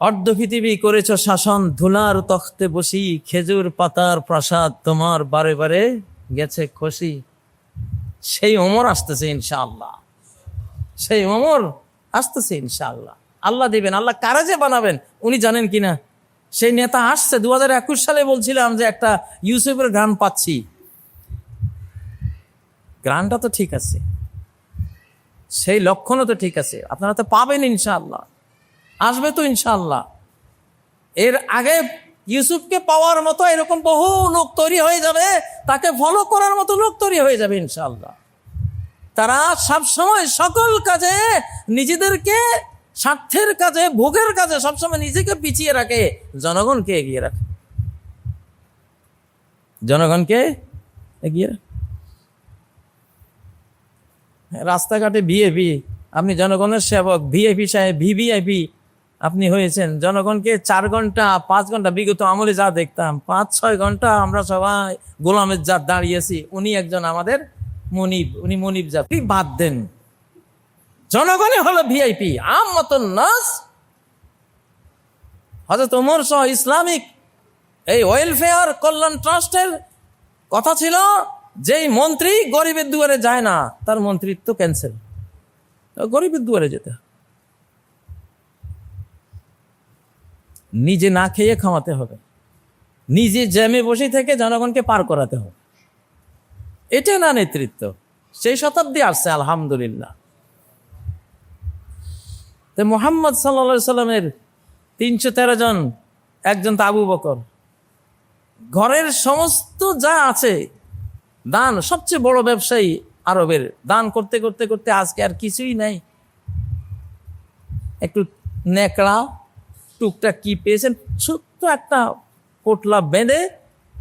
অর্ধ পৃথিবী করেছ শাসন, ধুলার তখতে বসি, খেজুর পাতার প্রাসাদ তোমার বারে বারে গেছে খুশি সেই ওমর আসতেছে ইনশাআল্লাহ। সেই ওমর আসতেছে ইনশাআল্লাহ। আল্লাহ দিবেন, আল্লাহ কারা যে বানাবেন, উনি জানেন কিনা? সেই নেতা আসছে দু হাজার একুশ সালে বলছিলাম যে একটা ইউসুফের গান পাচ্ছি। গানটা তো ঠিক আছে। সেই লক্ষণও তো ঠিক আছে। আপনারা তো পাবেন ইনশাআল্লাহ। আসবে তো ইনশাল্লাহ এর আগে ইউসুফকে পাওয়ার মতো এরকম বহু লোক তৈরি হয়ে যাবে, তাকে ফলো করার মতো লোক তৈরি হয়ে যাবে ইনশাল্লাহ তারা সব সময় সকল কাজে নিজেদেরকে স্বার্থের কাজে, ভোগের কাজে সবসময় নিজেকে পিছিয়ে রাখে, জনগণকে এগিয়ে রাখে। জনগণকে এগিয়ে রাখে। রাস্তাঘাটে ভিএপি আপনি জনগণের সেবক, ভিআইপি সাহেব, ভিভিআইপি আপনি হয়েছেন। জনগণকে চার ঘণ্টা, পাঁচ ঘণ্টা বিগত আমলে যা দেখতাম, পাঁচ, ছয় ঘণ্টা আমরা সবাই গোলামের জাত দাঁড়িয়েছি। উনি একজন আমাদের মনিব, উনি মনিব জাত। বাদ দেন? জনগণই হলো ভিআইপি আম মতন নাস হজরত ওমর সহ ইসলামিক এই ওয়েলফেয়ার কল্যাণ ট্রাস্টের কথা ছিল, যেই মন্ত্রী গরিবের দুয়ারে যায় না, তার মন্ত্রিত্ব ক্যান্সেল গরিবের দুয়ারে যেতে হয়। নিজে না খেয়ে খাওয়াতে হবে। নিজে জ্যামে বসে থেকে জনগণকে পার করাতে হবে। এটা না নেতৃত্ব। সেই শতাব্দী আসছে, আলহামদুলিল্লাহ। তো মোহাম্মদ সাল্লা সাল্লামের তিনশো তেরো জন, একজন তো আবু বকর। ঘরের সমস্ত যা আছে, দান, সবচেয়ে বড় ব্যবসায়ী আরবের। দান করতে করতে করতে আজকে আর কিছুই নাই। একটু নেকড়া টুকটাক কি পেয়েছেন? ছোট্ট একটা পোটলা বেঁধে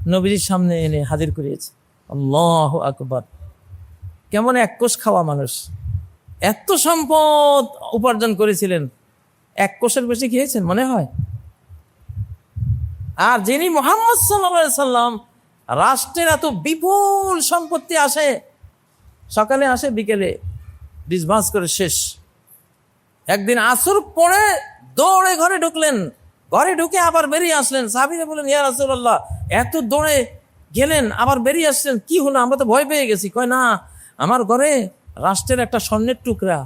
নবীজির সামনে এনে হাজির করিয়েছে। আল্লাহ আকবর। কেমন এক কোষ খাওয়া মানুষ। এত সম্পদ উপার্জন করেছিলেন। এক কোষের বেশি খেয়েছেন, মনে হয়? আর যিনি মোহাম্মদ সাল্লা সাল্লাম রাষ্ট্রের এত বিপুল সম্পত্তি আসে, সকালে আসে, বিকেলে ডিসবাস করে শেষ। একদিন আসর পরে দৌড়ে ঘরে ঢুকলেন। ঘরে ঢুকে আবার বেরিয়ে আসলেন। সাবিরে বলেন ইয়া রাসূলুল্লাহ, এত দৌড়ে গেলেন, আবার বেরিয়ে আসলেন কি হলো? আমরা তো ভয় পেয়ে গেছি। কয়, না, আমার ঘরে রাষ্ট্রের একটা স্বর্ণের টুকরা,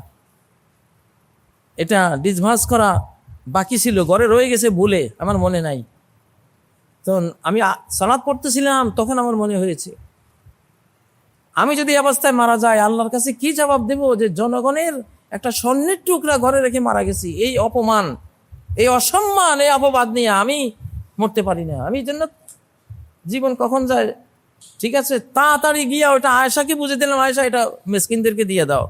এটা ডিসভাস করা বাকি ছিল, ঘরে রয়ে গেছে ভুলে আমার মনে নাই। তো আমি সালাদ পড়তেছিলাম, তখন আমার মনে হয়েছে। আমি যদি অবস্থায় মারা যাই, আল্লাহর কাছে কি জবাব দেব? যে জনগণের একটা স্বর্ণের টুকরা ঘরে রেখে মারা গেছি। এই অপমান, এই অসম্মান, এই অপবাদ নিয়ে আমি মরতে পারি না। আমি জন্য জীবন কখন যায়? ঠিক আছে, তাড়াতাড়ি গিয়া ওটা আয়সাকে বুঝে দিলাম আয়সা এটা মেসকিনদেরকে দিয়ে দাও।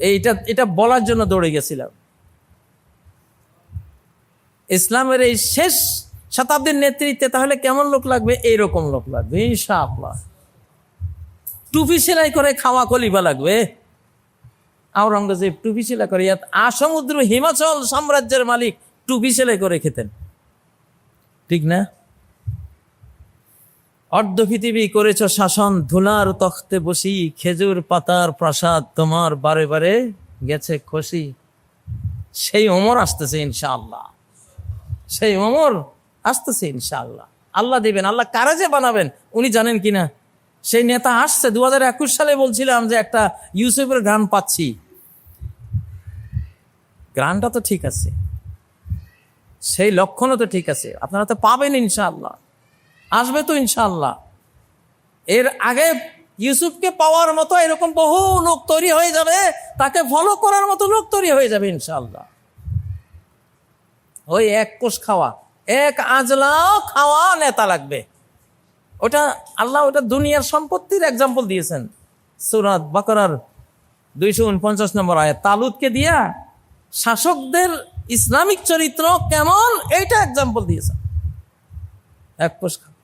এইটা, এটা বলার জন্য দৌড়ে গেছিলাম। ইসলামের এই শেষ শতাব্দীর নেতৃত্বে তাহলে কেমন লোক লাগবে? এইরকম লোক লাগবে, ইনশাআল্লাহ। টুপি সেলাই করে খাওয়া কলিবা লাগবে। আওরঙ্গজেব টুপি সেলাই করে, ইয়াত আসমুদ্র হিমাচল সাম্রাজ্যের মালিক টুপি সেলাই করে খেতেন। ঠিক না? অর্ধ পৃথিবী করেছ শাসন, ধুলার তখতে বসি, খেজুর পাতার প্রাসাদ তোমার বারে বারে গেছে খুশি সেই ওমর আসতেছে ইনশাআল্লাহ। সেই ওমর আসতেছে ইনশাআল্লাহ। আল্লাহ দিবেন, আল্লাহ কারা যে বানাবেন, উনি জানেন কিনা? সেই নেতা আসছে দু হাজার একুশ সালে বলছিলাম যে একটা ইউসুফের গান পাচ্ছি। গানটা তো ঠিক আছে। সেই লক্ষণও তো ঠিক আছে। আপনারা তো পাবেন ইনশাআল্লাহ। আসবে তো ইনশাআল্লাহ। এর আগে ইউসুফকে পাওয়ার মতো এরকম বহু লোক তৈরি হয়ে যাবে, তাকে ফলো করার মতো লোক তৈরি হয়ে যাবে ইনশাআল্লাহ। ওই এক কোষ খাওয়া, এক আজলাও খাওয়া নেতা লাগবে। ওটা আল্লাহ ওটা দুনিয়ার সম্পত্তির এক্সাম্পল দিয়েছেন। সুরাত বাকরার দুইশো উনপঞ্চাশ নম্বর আয়াত। তালুদকে দিয়া শাসকদের ইসলামিক চরিত্র কেমন এইটা এক্সাম্পল দিয়েছেন। এক খাওয়া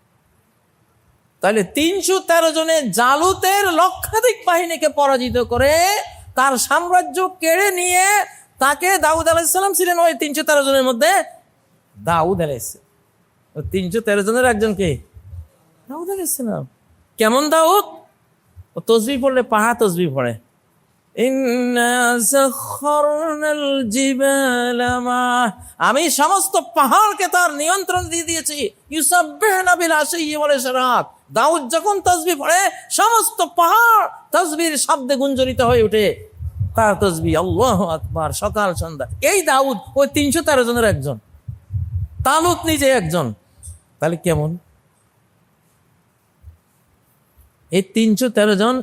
তাহলে তিনশো তেরো জনে জালুতের লক্ষাধিক বাহিনীকে পরাজিত করে তার সাম্রাজ্য কেড়ে নিয়ে তাকে দাউদ আলাইসাল্লাম ছিলেন ওই তিনশো তেরো জনের মধ্যে দাউদ আলাইসালাম ওই তিনশো তেরো জনের একজন কে? আলাইসালাম কেমন দাউদ ও তসবি পড়লে পাহা তসবি পড়ে। আমি সমস্ত পাহাড়কে তার নিয়ন্ত্রণ দিয়ে দিয়েছি। রাত দাউদ যখন তসবি পড়ে, সমস্ত পাহাড় তসবির শব্দে গুঞ্জরিত হয়ে ওঠে। তার তসবি, আল্লাহ আকবার, সকাল, সন্ধ্যা। এই দাউদ ওই তিনশো তেরো জনের একজন। তালুত নিজে একজন। তাহলে কেমন? এই তিনশো তেরো জন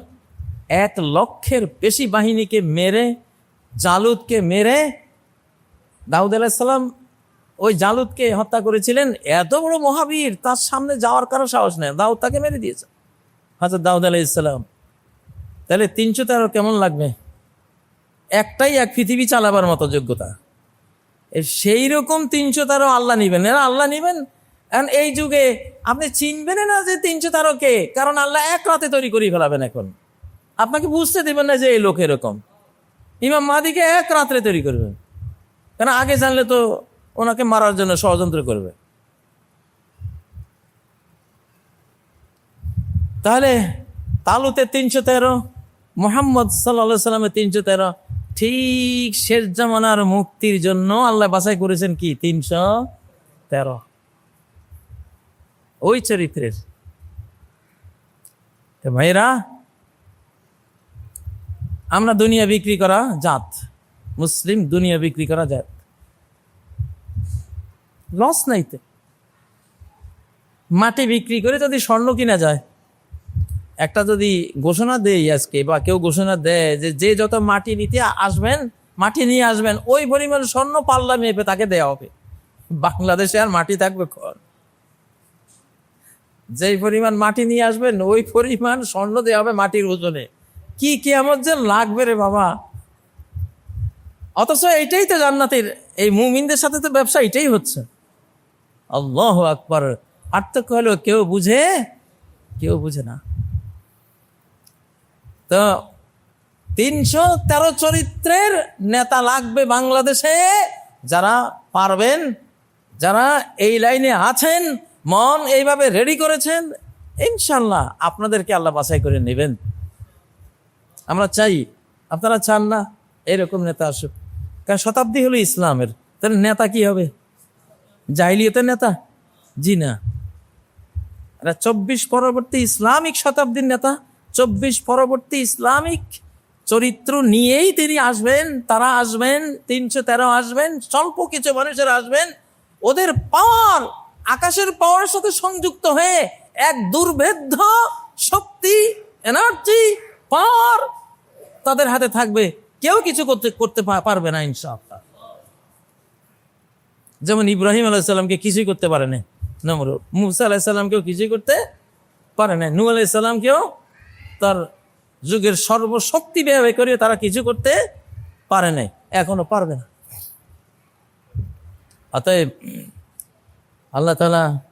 এক লক্ষের বেশি বাহিনীকে মেরে, জালুদকে মেরে, দাউদ আলাহিসাল্লাম ওই জালুদকে হত্যা করেছিলেন। এত বড় মহাবীর, তার সামনে যাওয়ার কারও সাহস নেই। দাউদ তাকে মেরে দিয়েছে। হাজর দাউদ আলাইসাল্লাম তাহলে তিনশো তেরো কেমন লাগবে? একটাই এক পৃথিবী চালাবার মতো যোগ্যতা। সেই রকম তিনশো তেরো আল্লাহ নিবেন। এরা আল্লাহ নিবেন এখন এই যুগে আপনি চিনবেন না যে তিনশো তেরো কে কারণ আল্লাহ এক রাতে তৈরি করে ফেলাবেন এখন। আপনাকে বুঝতে দেবেন না যে এই লোক এরকম। ইমাম মাদিকে এক রাত্রে তৈরি করবেন। কেন আগে জানলে তো ওনাকে মারার জন্য ষড়যন্ত্র করবে। তাহলে তালুতে তিনশো তেরো, মোহাম্মদ সাল্লা সাল্লামের তিনশো তেরো, ঠিক শেষ জামানার মুক্তির জন্য আল্লাহ বাছাই করেছেন কি? তিনশো তেরো। ওই চরিত্রের। ভাইরা আমরা দুনিয়া বিক্রি করা জাত, মুসলিম দুনিয়া বিক্রি করা জাত। লস নাই তো। মাটি বিক্রি করে যদি স্বর্ণ কিনা যায়, একটা যদি ঘোষণা দেই আজকে, বা কেউ ঘোষণা দেয় যে যে যত মাটি নিতে আসবেন, মাটি নিয়ে আসবেন, ওই পরিমাণ স্বর্ণ পাল্লা মেপে তাকে দেওয়া হবে। বাংলাদেশে আর মাটি থাকবে যেই পরিমাণ মাটি নিয়ে আসবেন, ওই পরিমাণ স্বর্ণ দেওয়া হবে মাটির ওজনে। কি কেমন যে লাগবে রে বাবা। অথচ এটাই তো জান্নাতের, এই মুমিনদের সাথে তো ব্যবসা এটাই হচ্ছে। আল্লাহ আকবর। পার্থক্য হলো কেউ বুঝে কেউ বুঝে না। তো তিনশো তেরো চরিত্রের নেতা লাগবে বাংলাদেশে, যারা পারবেন, যারা এই লাইনে আছেন মন এইভাবে রেডি করেছেন ইনশাল্লাহ আপনাদেরকে আল্লাহ বাছাই করে নেবেন। আমরা চাই, আপনারা চান না, এরকম নেতা আসুক। কারণ শতাব্দী হলো ইসলামের, তাহলে নেতা কি হবে? জাহিলিয়তের নেতা? জি না। এরা চব্বিশ পরবর্তী ইসলামিক শতাব্দীর নেতা, চব্বিশ পরবর্তী ইসলামিক চরিত্র নিয়েই তিনি আসবেন, তারা আসবেন, তিনশো তেরো আসবেন, স্বল্প কিছু মানুষের আসবেন, ওদের পাওয়ার আকাশের পাওয়ার সাথে সংযুক্ত হয়ে এক দুর্ভেদ্য শক্তি এনার্জি পাওয়ার তাদের হাতে থাকবে। কেউ কিছু করতে করতে পারবে না ইনশাআল্লাহ। যেমন ইব্রাহিম আলাইসাল্লামকে কিছুই করতে পারে না। নমর মুসা আলাইসাল্লামকেও কিছুই করতে পারে না। নু আলাইসাল্লামকেও তার যুগের সর্বশক্তি ব্যয় করে তারা কিছু করতে পারে নাই। এখনও পারবে না। অতএব আল্লাহ তালা